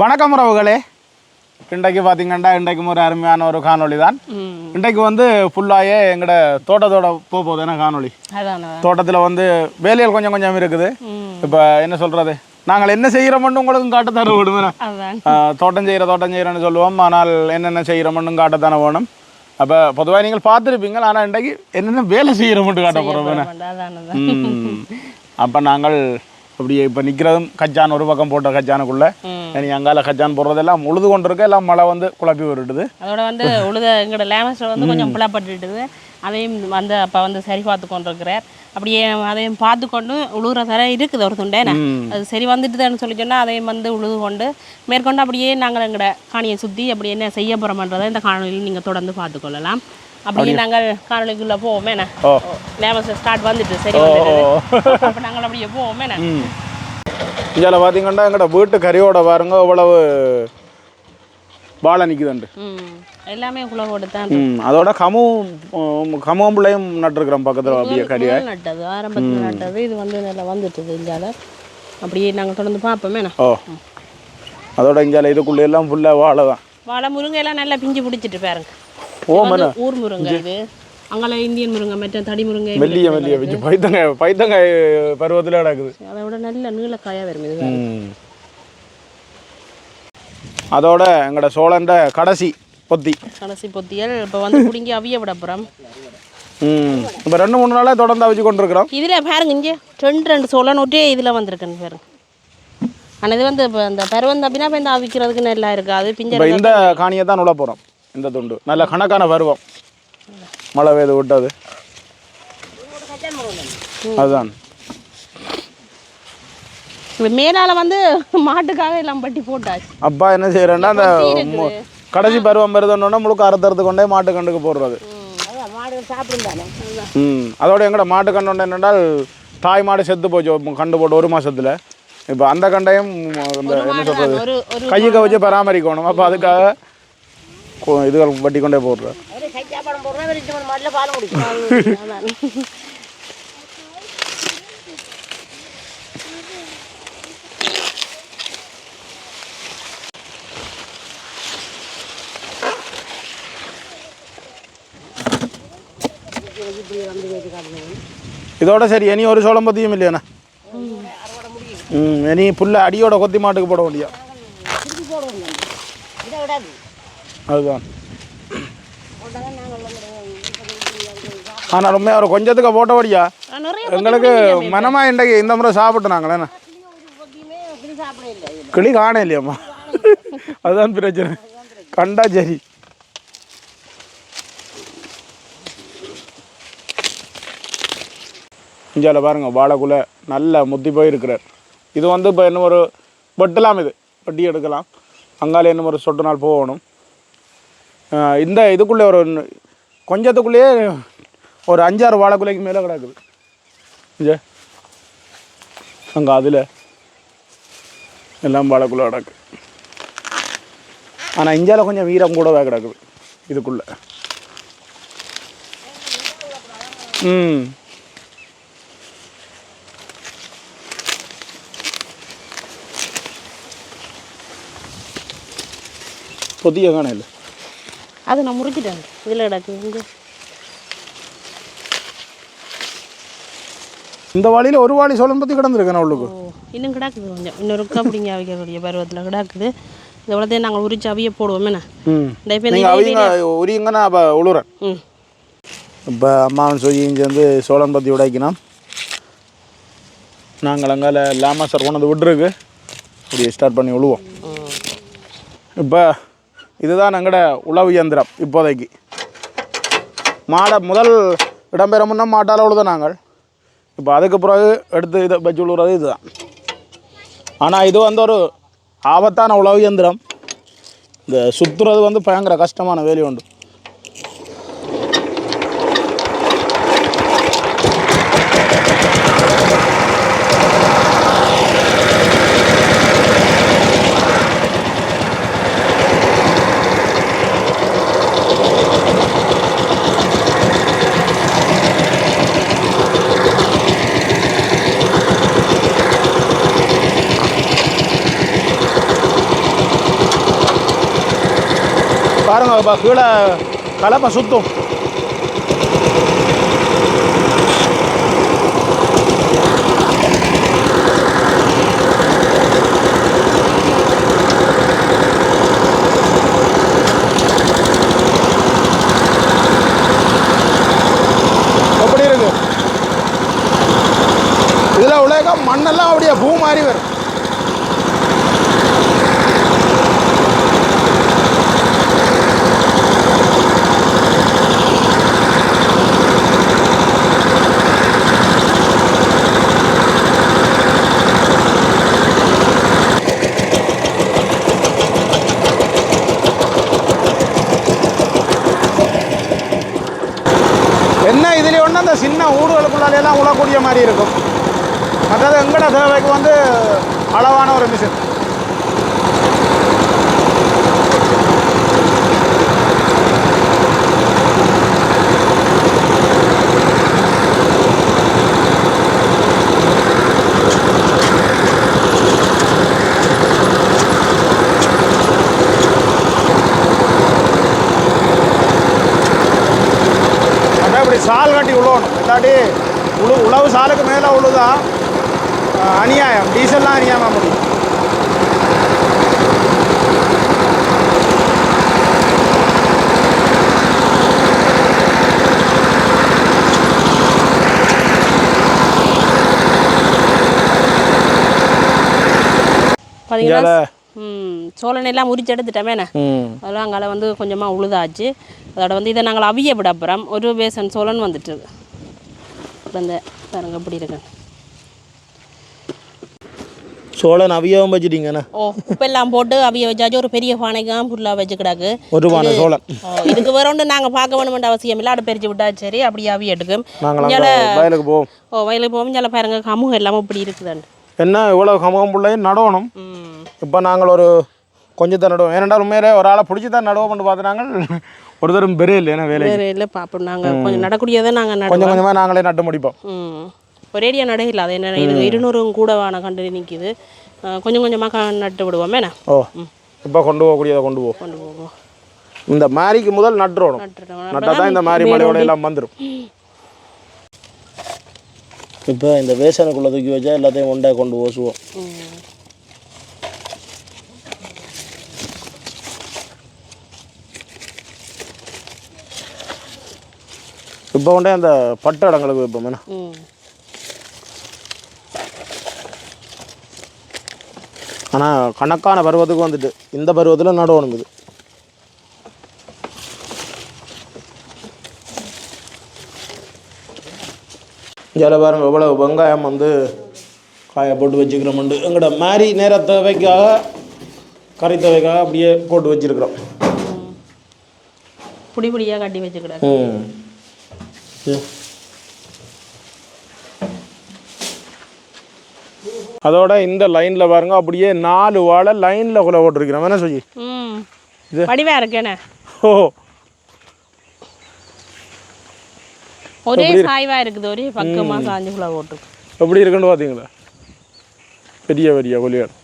வணக்கம் உறவுகளே. இன்றைக்கு பார்த்தீங்கன்னா இன்றைக்கும் ஒரு அருமையான ஒரு காணொளி தான். இன்றைக்கு வந்து ஃபுல்லாகவே எங்களோட தோட்டத்தோட போக போகுது என்ன காணொளி தோட்டத்தில் வந்து வேலைகள் கொஞ்சம் கொஞ்சம் இருக்குது. இப்போ என்ன சொல்கிறது நாங்கள் என்ன செய்கிறோம்னு உங்களுக்கும் காட்டத்தானே அதான். தோட்டம் செய்கிற தோட்டம் செய்கிறோன்னு சொல்லுவோம். ஆனால் என்னென்ன செய்கிறோம்னு காட்டத்தானே வேணும். அப்போ பொதுவாக நீங்கள் பார்த்துருப்பீங்க ஆனால் இன்றைக்கு என்னென்ன வேலை செய்கிறோம்னு காட்ட போகிறோம் அப்போ நாங்கள் அப்படியே இப்போ நிற்கிறதும் கச்சான் ஒரு பக்கம் போட்ட கச்சானுக்குள்ளே இனி அங்கால கச்சான் போடுறதெல்லாம் உழுது கொண்டு இருக்க எல்லாம் மழை வந்து குழப்பி விட்டுடுது. அதோட வந்து உழுத எங்களோட லேமஸ்ல வந்து கொஞ்சம் புலப்பட்டுட்டுது அதையும் வந்து அப்போ வந்து சரி பார்த்து கொண்டு இருக்கிறார் அப்படியே அதையும் பார்த்து கொண்டு உழுகுற தர இருக்குது ஒரு துண்டேன அது சரி வந்துட்டுதான்னு சொல்லி சொன்னால் அதையும் வந்து உழுது கொண்டு மேற்கொண்டு அப்படியே நாங்கள் எங்களோட காணியை சுற்றி அப்படி என்ன செய்ய போகிறோமன்றதை இந்த காணொலியில் நீங்கள் தொடர்ந்து பார்த்துக்கொள்ளலாம் அப்படியே நாங்கள் காணொலிக்குள்ளே போவோமே லேமஸ் ஸ்டார்ட் வந்துட்டு சரி வந்துட்டு அப்போ நாங்கள் அப்படியே போவோமே இதில் பார்த்தீங்கன்னா எங்கள்ட வீட்டு கறியோட பாருங்க இவ்வளவு வாழை நிற்குதுண்டு எல்லாமே குலவோடு தான். அதோட கமும் கமும் பிள்ளையும் நட்டுருக்குறோம் பக்கத்தில் அப்படியே கறியை. நட்டது ஆரம்பத்தில் நட்டது இது வந்து நல்லா வந்துட்டுது இந்தியாவில் அப்படியே நாங்கள் தொடர்ந்து பார்ப்போமே ஓ. அதோட இங்கே இதுக்குள்ளே எல்லாம் ஃபுல்லாக வாழை தான் வாழை முருங்கை எல்லாம் நல்லா பிஞ்சு பிடிச்சிட்டு பாருங்க. ஓ இது வந்து ஊர் முருங்கை இது. அங்கெல்லாம் இந்தியன் முருங்கை மற்ற தடி முருங்கை மெல்லிய மெல்லிய வச்சு பைத்தங்காய் பைத்தங்காய் பருவத்தில் கிடக்குது. அதை விட நல்ல நீளக்காயாக வரும் இது. அதோட எங்களோட சோழன்ற கடைசி பொத்தி. கடைசி பொத்தியல். இப்போ வந்து பிடுங்கி அவிய விட போகிறோம் ம். இப்போ ரெண்டு மூணு நாளாக தொடர்ந்து வச்சு கொண்டிருக்கிறோம். இதில் பாருங்க இங்கே ரெண்டு ரெண்டு சோளன் ஒட்டே இதில் வந்திருக்குன்னு பாருங்க. ஆனால் இது வந்து இப்போ இந்த பருவம் தப்பினா இப்போ இந்த அவிக்கிறதுக்கு நல்லா இருக்குது. அது பிஞ்சர் இந்த காணியை தான் உள்ள போகிறோம் இந்த துண்டு. நல்ல கணக்கான பருவம். மழை பெய்து விட்டது. அதுதான். மேலால் வந்து மாட்டுக்காக எல்லாம் பட்டி போட்டாச்சு. அப்பா என்ன செய்யறேன்னா அந்த கடைசி பருவம் வருதுன்னொன்னே முழுக்க அறுத்தறுத்து கொண்டே மாட்டு கண்டுக்கு போடுறது. ம் அதோட எங்கட மாட்டு கண்டு என்னென்றால் தாய் மாடு செத்து போச்சு கண்டு போட்டு ஒரு மாசத்துல. இப்போ அந்த கண்டையும் என்ன சொல்றது ஒரு ஒரு கையுக்க வச்சு பராமரிக்கணும். அப்போ அதுக்காக இதுகள் வட்டி கொண்டே போடுறேன் இதோட சரி இனி ஒரு சோளம் பத்தியும் இல்லையாண்ணா? ம். இனி புல்ல அடியோட கொத்தி மாட்டுக்கு போட வேண்டியா அதுதான். ஆனால் ரொம்ப ஒரு கொஞ்சத்துக்கு போட்டபடியா? நிறைய எங்களுக்கு மனமா இன்றைக்கு இந்த முறை சாப்பிட்டு நாங்களேண்ணா கிளி காண இல்லையாம்மா. அதுதான் பிரச்சனை. கண்டா சரி. இந்தியாவில் பாருங்க வாழைக்குள்ள நல்ல முத்தி போயிருக்கிறார். இது வந்து இப்போ இன்னும் ஒரு வெட்டலாம் இது. வெட்டி எடுக்கலாம். அங்கால இன்னும் ஒரு சொட்டு நாள் போகணும். இந்த இதுக்குள்ளே ஒரு கொஞ்சத்துக்குள்ளேயே ஒரு அஞ்சாறு வாழைக்குள்ளைக்கு மேலே கிடக்குது. இங்கே. அங்கே அதில் எல்லாம் வாழைக்குள்ளே கிடக்கு. ஆனால் இஞ்சால கொஞ்சம் வீரம் கூடவே கிடக்குது. இதுக்குள்ளே. ம். பொதிய காணையில் அது நான் முறிச்சிட்டேன் இதில் கிடக்கு. இங்கே. இந்த வாளியில் ஒரு வாளி சோளம் பற்றி கிடந்திருக்கேன் அவளுக்கு ஓ இன்னும் கிடக்குது கொஞ்சம். இன்னொரு அப்படிங்க அவிக்கக்கூடிய பருவத்தில் கிடக்குது. இந்த நாங்கள் உரிச்சு அவிய போடுவோமே ம். இந்த இப்போ உழுறேன். இப்போ அம்மாவன் சொல்லி இங்கே வந்து சோளம் பற்றி உடைக்கணும். நாங்கள் அங்கால லேமாசர் கொண்டு வந்து விட்டுருக்கு. அப்படியே ஸ்டார்ட் பண்ணி உழுவோம். இப்போ இதுதான் எங்களோட உழவு இயந்திரம் இப்போதைக்கு. மாடை முதல் இடம்பெறமுன்னா மாட்டால் உழுத நாங்கள். இப்போ அதுக்கு பிறகு எடுத்து இதை வச்சு உழுவுறது இதுதான். ஆனால் இது வந்து ஒரு ஆபத்தான உழவு இயந்திரம். இந்த சுற்றுறது வந்து பயங்கர கஷ்டமான வேலை உண்டு. பாருங்க கீழே கலப்பை சுத்தும். இதில் மண்ணெல்லாம் அப்படியே பூ மாதிரி வரும். என்ன இதுலேயே ஒன்று அந்த சின்ன ஊடுகளுக்குள்ளாலையெல்லாம் உழக்கூடிய மாதிரி இருக்கும். மற்றது எங்கட தேவைக்கு வந்து அளவான ஒரு மிஷின் இப்படி சால் கட்டி உழுவணும் இல்லாட்டி உழு உழவு சாலுக்கு மேலே உழுதா அநியாயம். டீசல்லாம் அநியாயமாக முடியும். பார்த்தீங்கன்னா இதில் ம் சோளனை எல்லாம் உரிச்சு எடுத்துட்டோமேண்ணே அதெல்லாம் அங்கால வந்து கொஞ்சமாக உழுதாச்சு. அதோட வந்து இதை நாங்கள் அவிய விட அப்புறம் ஒரு பேசன் சோளன் வந்துட்டு இப்போ இந்த பாருங்க எப்படி இருக்கு. சோழன் அவியாவும் வச்சுட்டீங்கண்ணா ஓ உப்பெல்லாம் போட்டு அவிய வச்சாச்சு. ஒரு பெரிய பானைக்காம் ஃபுல்லாக வச்சு கிடாக்கு. ஒரு பானை சோழன். ஓ, இதுக்கு வேற ஒன்று நாங்கள் பார்க்க வேணுமென்ற அவசியம் இல்லை. அதை பெரிச்சு விட்டா சரி அப்படியே அவிய எடுக்கும் அங்கே வயலுக்கு போவோம். ஓ வயலுக்கு போகும் இங்கே பாருங்க கமுகம் எல்லாமே இப்படி இருக்குதாண்டு என்ன இவ்வளோ கமகம் பிள்ளையும் நடவணும் ம் இப்போ நாங்கள் ஒரு கொஞ்சத்தை நடுவோம். ஏனென்றால் உண்மையிலே ஒரு ஆளை பிடிச்சி தான் நடுவோம்னு பார்த்து நாங்கள் ஒரு தரம் பெரிய இல்லை ஏன்னா வேலை? வேறு இல்லை பார்ப்போம் நாங்கள் கொஞ்சம் நடக்கூடியதை நாங்கள் கொஞ்சம் கொஞ்சமாக நாங்களே நட்டு முடிப்போம். ஒரேடியாக இல்லை. அது என்ன இது இருநூறும் கூட வான கண்டு நிற்கிது கொஞ்சம் கொஞ்சமாக நட்டு விடுவோமேண்ணா ஓ இப்போ கொண்டு போகக்கூடியதை கொண்டு போவோம் கொண்டு போவோம் இந்த மாரிக்கு முதல் நட்டுட்டோம் நட்டால் தான் இந்த மாரி மலையோட எல்லாம் வந்துடும் இப்போ இந்த வேசனுக்குள்ளே தூக்கி வச்சா எல்லாத்தையும் ஒண்டா கொண்டு ஓசுவோம். இப்போ கொண்டே அந்த பட்டு இடங்களுக்கு வைப்போம் என்ன? ம். ஆனால் கணக்கான பருவத்துக்கு வந்துட்டு இந்த பருவத்தில் நடவணும் இது. இதில் பாருங்க எவ்வளோ வெங்காயம் வந்து காய போட்டு வச்சுக்கிறோம்ண்டு எங்களோட மாரி நேர தேவைக்காக கறி தேவைக்காக அப்படியே போட்டு வச்சிருக்கிறோம். புடி புடியாக கட்டி வச்சுக்கிடாது ம். அதோட இந்த லைனில் பாருங்க அப்படியே நாலு வாழை லைனில் குலை போட்டிருக்கிறோம். என்ன சொல்லி? வடிவா இருக்கேண்ணே ஓ ஒரே சாய்வா இருக்குது ஒரே பக்கமா சாஞ்சு ஃபுல்லாக போட்டுருக்கு எப்படி இருக்குன்னு பார்த்தீங்களா பெரிய பெரிய கொலியாடு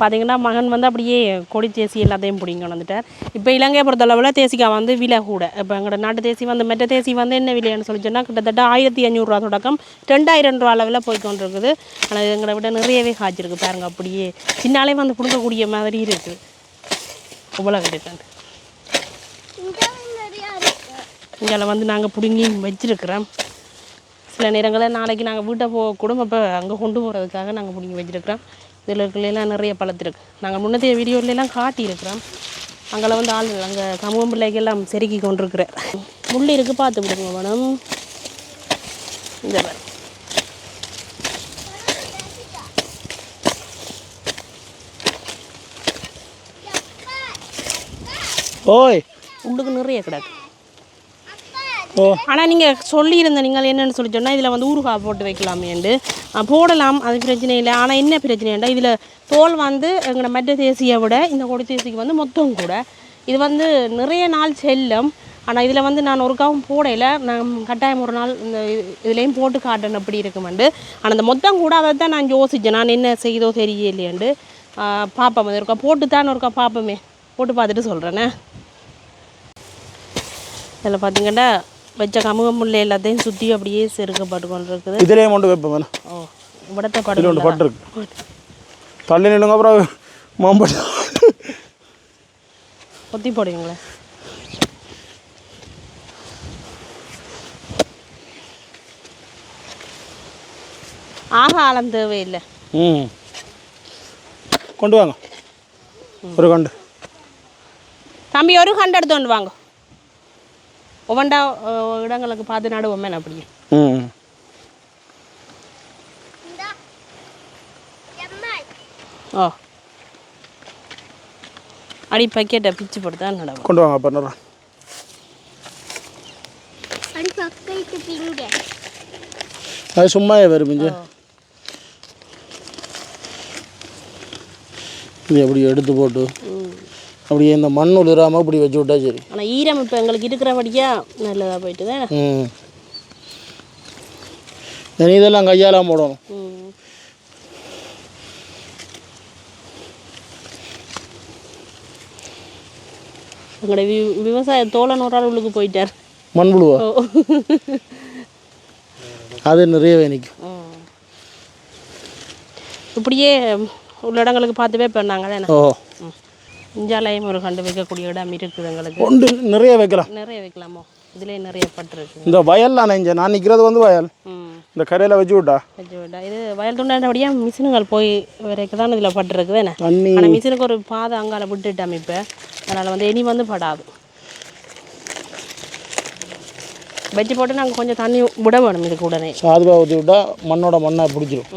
பார்த்தீங்கன்னா மகன் வந்து அப்படியே கொடி தேசி எல்லாத்தையும் பிடிங்க வந்துட்டார். இப்போ இலங்கையை பொறுத்தளவில் தேசிக்காய் வந்து விலை கூட. இப்போ எங்களோட நாட்டு தேசி வந்து மெட்ட தேசி வந்து என்ன விலைன்னு சொல்லி சொன்னால் கிட்டத்தட்ட ஆயிரத்தி அஞ்சூறுரூவா தொடக்கம். ரெண்டாயிரம் ரூபா அளவில் போய் கொண்டிருக்குது. ஆனால் எங்களை விட நிறையவே காய்ச்சிருக்கு பாருங்க அப்படியே. சின்னாலே வந்து பிடுங்கக்கூடிய மாதிரி இருக்குது இவ்வளோ கிடைக்காது இங்கே வந்து நாங்கள் பிடுங்கி வச்சிருக்கிறோம். சில நேரங்களில் நாளைக்கு நாங்கள் வீட்டை போ குடும்பப்போ அங்கே கொண்டு போகிறதுக்காக நாங்கள் பிடுங்கி வச்சிருக்கிறோம். இதில் இருக்கிறலாம் நிறைய பழத்திருக்கு நாங்கள் முன்னத்தைய வீடியோலெலாம் காட்டியிருக்கிறோம். அங்கெல்லாம் வந்து ஆள் அங்கே சமூகம் பிள்ளைகள்லாம் செருக்கி கொண்டிருக்கிற முள் இருக்கு பார்த்து விடுங்க மேடம். இந்த ஓய் உள்ளுக்கு நிறைய கிடக்கு. ஆனால் நீங்கள் சொல்லியிருந்த நீங்கள் என்னென்னு சொல்லி சொன்னால் இதில் வந்து ஊறுகாய் போட்டு வைக்கலாமேண்டு போடலாம் அது பிரச்சனை இல்லை. ஆனால் என்ன பிரச்சனைண்டா இதில் தோல் வந்து எங்களோட மற்ற தேசியை விட இந்த கொடி தேசிக்கு வந்து மொத்தம் கூட. இது வந்து நிறைய நாள் செல்லும். ஆனால் இதில் வந்து நான் ஒருக்காவும் போடையில் நான் கட்டாயம் ஒரு நாள் இந்த இதுலேயும் போட்டு காட்டணும் அப்படி இருக்குமெண்டு ஆனால் அந்த மொத்தம் கூட அதை தான் நான் யோசித்தேன் நான் என்ன செய்தோ தெரியலையேண்டு பார்ப்போம் அது ஒருக்கா போட்டு தான் ஒருக்கா பார்ப்போமே போட்டு பார்த்துட்டு சொல்கிறேனே இதில் பார்த்தீங்கன்னா வச்ச கமுக கமுகமுள்ள எல்லாத்தையும் சுற்றி அப்படியே செருக்கப்பட்டு கொண்டு இருக்குது இதுலேயே கொண்டு வைப்போம் ஓ இவ்வளோத்த பட்டு ஒன்று பட்டு இருக்கு. தள்ளி நில்லுங்க அப்புறம் மாம்பட்டு கொத்தி போடுவீங்களே? ஆக ஆழம் தேவையில்லை. ம். கொண்டு வாங்க. ஒரு கண்டு. தம்பி ஒரு கண்டு எடுத்து கொண்டு வாங்க. ஒவ்வொண்டா இடங்களுக்கு பார்த்து நடுவோமே அப்படியே. ம். ஓ. அடி பக்கெட்டை பிச்சு போட்டு தான் நடுவோம் கொண்டு வாங்க பிங்க. அது சும்மாவே வரும் இங்கே இது அப்படி எடுத்து போட்டு? அப்படியே இந்த மண் உளிராமல் இப்படி வச்சு விட்டா சரி. ஆனால் ஈரம் இப்போ எங்களுக்கு இருக்கிறபடியா நல்லதாக போயிட்டு தான் ம் இதெல்லாம் கையாலாம் போடணும். எங்களோட வி விவசாய தோழன் ஒரு ஆள் உள்ளுக்கு போயிட்டார். மண்புழுவா ஓ. அது நிறையவே நிற்கும். இப்படியே உள்ள இடங்களுக்கு பார்த்துவே பண்ணாங்களே ஓ இஞ்சாலையும் ஒரு கண்டு வைக்கக்கூடிய இடம் இருக்குது எங்களுக்கு. கொண்டு நிறைய வைக்கலாம். நிறைய வைக்கலாமோ? இதுலேயே நிறைய பட்டிருக்கு. இந்த வயல் நான் இங்கே? நான் நிற்கிறது வந்து வயல். இந்த கரையில் வச்சு விட்டா? வச்சு விட்டா. இது வயல் துண்டாண்டபடியாக மிஷினுங்கள் போய் வரைக்கும் தான் இதில் பட்டிருக்கு தானே? தண்ணி. ஆனால் மிஷினுக்கு ஒரு பாதை அங்கால விட்டுட்டோம் இப்போ. அதனால் வந்து இனி வந்து படாது. வச்சு போட்டு நாங்கள் கொஞ்சம் தண்ணி விட வேணும் இதுக்கு உடனே. சாதுவாக ஊற்றி விட்டா மண்ணோட மண்ணை பிடிச்சிரும்.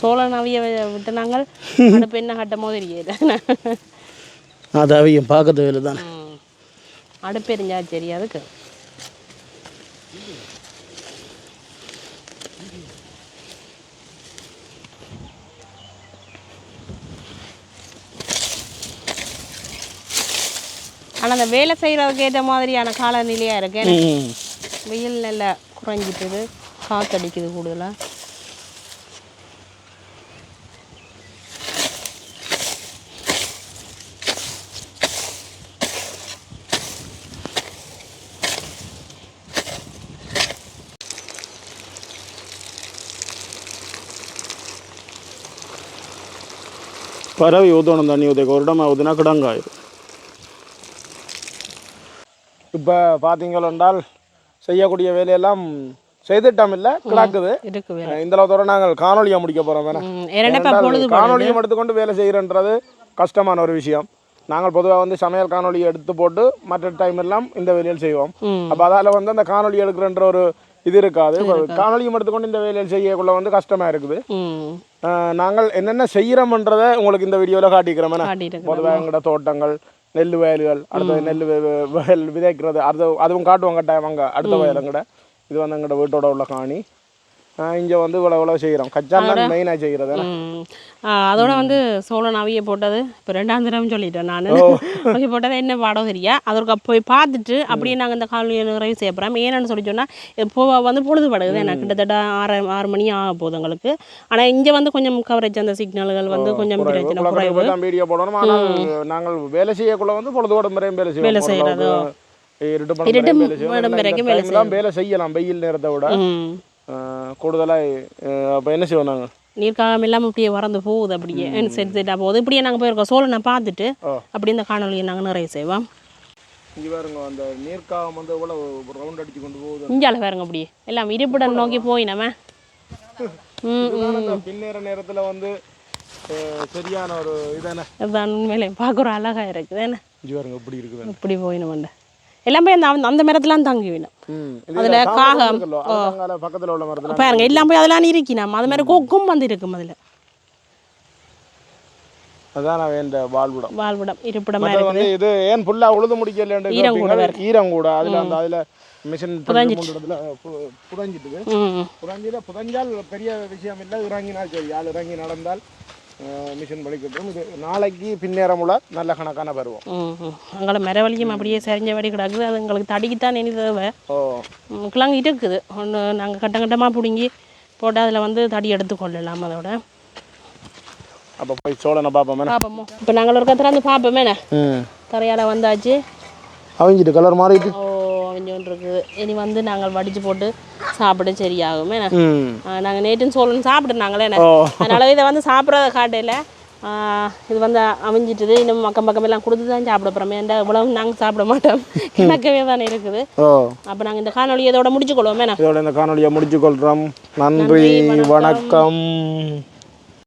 சோழ நவிய விட்டு நாங்கள் அடுப்பு என்ன கட்டமோ தெரியல அது அவங்க பார்க்க தேவையில்லை தானே. அடுப்பு எரிஞ்சா சரி அதுக்கு. ஆனால் அந்த வேலை செய்கிறதுக்கு ஏற்ற மாதிரியான காலநிலையாக இருக்கு. வெயில் நல்லா குறைஞ்சிட்டுது காற்றடிக்குது கூடுதலாக பறவை ஊற்றணும் தண்ணி ஊற்ற ஒரு இடம் ஊற்றினா கிடங்காயிரும் இப்போ பார்த்தீங்களென்றால் செய்யக்கூடிய வேலையெல்லாம் செய்துட்டோம் இல்லை வேலை இந்த அளவுத்தோட நாங்கள் காணொலியை முடிக்க போகிறோம் வேணா ம், இரண்டப்பா பொழுது காணொலியும் எடுத்துக்கொண்டு வேலை செய்கிறன்றது கஷ்டமான ஒரு விஷயம் நாங்கள் பொதுவாக வந்து சமையல் காணொலியை எடுத்து போட்டு மற்ற டைம் எல்லாம் இந்த வேலையில் செய்வோம் அப்போ அதால் வந்து அந்த காணொலி எடுக்கிறன்ற ஒரு இது இருக்காது காணொலியும் எடுத்துக்கொண்டு இந்த வேலையில் செய்யக்குள்ள வந்து கஷ்டமாக இருக்குது நாங்கள் என்னென்ன செய்கிறோம்ன்றதை உங்களுக்கு இந்த வீடியோவில் காட்டிக்கிறோம். பொதுவாக எங்களோட தோட்டங்கள் நெல் வயல்கள் அடுத்தது நெல் வயல் விதைக்கிறது அது அதுவும் காட்டுவோம் கட்டாயம் அங்கே அடுத்த வயல் எங்கட. இது வந்து எங்கட வீட்டோட உள்ள காணி. இங்கே வந்து இவ்வளோ இவ்வளோ செய்கிறோம் கச்சா தான் மெயினாக செய்கிறது அதோட வந்து சோழன் அவிய போட்டது இப்போ ரெண்டாம் தரம் சொல்லிட்டேன் நான். அவிய போட்டது என்ன பாடம் சரியா அதற்கு போய் பார்த்துட்டு அப்படியே நாங்கள் இந்த காலனியை நிறைவு செய்ய போகிறோம் ஏன்னு சொல்லி சொன்னால் இப்போ வந்து பொழுதுபடுது எனக்கு கிட்டத்தட்ட ஆறு ஆறு மணி ஆக போகுது எங்களுக்கு. ஆனால் இங்கே வந்து கொஞ்சம் கவரேஜ் அந்த சிக்னல்கள் வந்து கொஞ்சம் பிரச்சனை குறைவு. வீடியோ போடணும். ஆனால் நாங்கள் வேலை செய்யக்குள்ள வந்து பொழுதோட முறையும் வேலை செய்வோம். வேலை இருட்டு முறையும் வேலை வரைக்கும் செய்யலாம் வெயில் நேரத்தை விட. கூடுதலாக அப்போ என்ன செய்வோம் நாங்கள் நீர்க்காகம் இல்லாமல் இப்படியே வரந்து போகுது அப்படியே செட் செட்டாக போகுது. இப்படியே நாங்கள் போயிருக்கோம். சோழனை பார்த்துட்டு. அப்படி இந்த காணொலியை நாங்கள் நிறைய செய்வோம். இங்கே பாருங்க அந்த நீர்க்காகம் வந்து எவ்வளோ ரவுண்ட் அடிச்சு கொண்டு போகுது. இஞ்சால பாருங்க அப்படியே. எல்லாம் இருப்பிடம் நோக்கி போய் நம்ம பின்னேற நேரத்தில் வந்து சரியான ஒரு இதானே? அதுதான் உண்மையிலே பார்க்குற அழகா இருக்குது என்ன இங்கே பாருங்க இப்படி இருக்குது இப்படி போயினோம் எல்லாமே அந்த அந்த- மரத்துலாம் தங்கி வேணும். அதுல காகம், பாருங்க எல்லாம் போய் அதெல்லாம் இருக்கணும் அது மாதிரி கொக்கும் வந்து இருக்கும் அதில். அதான் இந்த வாழ்விடம் வாழ்விடம் இருப்பிடமா வந்து இது ஏன் ஃபுல்லாக உழுது முடிக்கலன்னு ஈரம் கூட அதில் அந்த அதில் மிஷின் புதஞ்சிட்டுது. ம் புதஞ்சில புதஞ்சால் பெரிய விஷயம் இல்லை. இறங்கினால் சரி. ஆள் இறங்கி நடந்தால் மிஷின் வலிக்கட்டும் இது நாளைக்கு பின்னேரமுள்ள நல்ல கணக்கான பருவம். அங்கே மரவழியும் அப்படியே சரிஞ்ச வடி கிடக்குது. அது எங்களுக்கு தடிக்குத்தான் இனி தேவை. கிழங்கு இருக்குது. ஒன்று நாங்கள் கட்டம் கட்டமாக பிடுங்கி போட்டு அதில் வந்து தடி எடுத்து கொள்ளலாம் அதோட. அப்போ போய் சோழனை பார்ப்போமே பார்ப்போமோ இப்போ நாங்கள் ஒரு கத்திர வந்து பார்ப்போமே ம். தரையால் வந்தாச்சு. அவிஞ்சிட்டு கலர் மாறிட்டு. ஓ கொஞ்சம் இருக்குது இனி வந்து நாங்கள் வடித்து போட்டு சாப்பிட சரியாகுமே நாங்கள் நேற்றுன்னு சொல்லணும் சாப்பிட்டுனாங்களே ஓ. அதனால இதை வந்து சாப்பிட்றத காட்டையில் இது வந்து அமைஞ்சிட்டுது இன்னும் பக்கம் பக்கம் எல்லாம் கொடுத்து தான் சாப்பிட போகிறோம் ஏன்டா இவ்வளவு நாங்கள் சாப்பிட மாட்டோம். கிணக்கவே தானே இருக்குது. அப்போ நாங்கள் இந்த காணொலி இதோட முடிச்சுக்கொள்வோமே இதோட இந்த காணொலியை முடிச்சுக்கொள்கிறோம் நன்றி வணக்கம்.